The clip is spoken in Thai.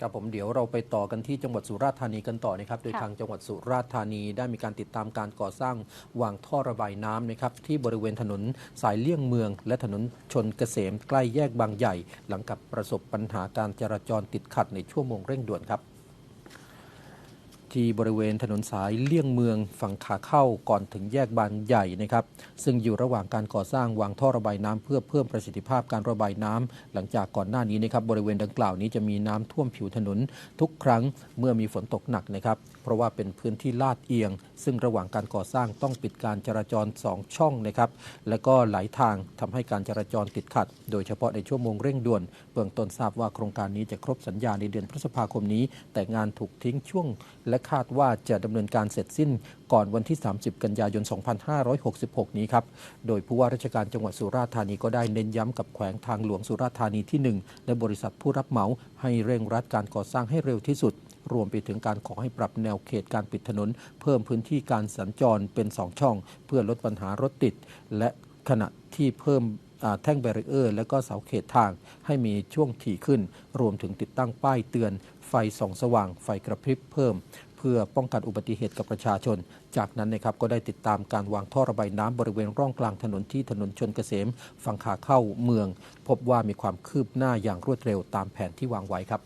ครับผมเดี๋ยวเราไปต่อกันที่จังหวัดสุราษฎร์ธานีกันต่อนะครับโดยค่ะทางจังหวัดสุราษฎร์ธานีได้มีการติดตามการก่อสร้างวางท่อระบายน้ำนะครับที่บริเวณถนนสายเลี่ยงเมือง และถนนชนเกษมใกล้แยกบางใหญ่ หลังกับประสบปัญหาการจราจรติดขัดในชั่วโมงเร่งด่วนครับ ที่บริเวณถนนสายเลี่ยงเมืองฝั่งขาเข้าก่อนถึงแยกบางใหญ่นะครับ ซึ่งอยู่ระหว่างการก่อสร้างวางท่อระบายน้ำเพื่อเพิ่มประสิทธิภาพการระบายน้ำหลังจากก่อนหน้านี้นะครับบริเวณดังกล่าวนี้จะมีน้ำท่วมผิวถนนทุกครั้งเมื่อมีฝนตกหนักนะครับ เพราะว่าเป็นพื้นที่ลาดเอียง ซึ่งระหว่างการก่อสร้างต้องปิดการจราจร 2 ช่องนะครับและก็หลายทางทำให้การจราจรติดขัด โดยเฉพาะในชั่วโมงเร่งด่วนเบื้องต้นทราบว่าโครงการนี้จะครบสัญญาในเดือนพฤษภาคมนี้ แต่งานถูกทิ้งช่วงและคาดว่าจะดำเนินการเสร็จสิ้นก่อนวันที่ 30 กันยายน 2566 นี้ครับ โดยผู้ว่าราชการจังหวัดสุราษฎร์ธานีก็ได้เน้นย้ำกับแขวงทางหลวงสุราษฎร์ธานีที่ 1 และบริษัทผู้รับเหมาให้เร่งรัดการก่อสร้างให้เร็วที่สุด รวมไปถึงการขอให้ปรับแนวเขตการปิดถนน เพิ่มพื้นที่การสัญจรเป็น 2 ช่อง เพื่อลดปัญหารถติด และขณะที่เพิ่มแท่งแบรีเออร์ และก็เสาเขตทางให้มีช่วงถี่ขึ้น รวมถึงติดตั้งป้ายเตือน ไฟส่องสว่าง ไฟกระพริบเพิ่ม เพื่อป้องกันอุบัติเหตุกับประชาชน จากนั้นนะครับก็ได้ติดตามการวางท่อระบายน้ำบริเวณร่องกลางถนนที่ถนนชนเกษมฝั่งขาเข้าเมือง พบว่ามีความคืบหน้าอย่างรวดเร็วตามแผนที่วางไว้ครับ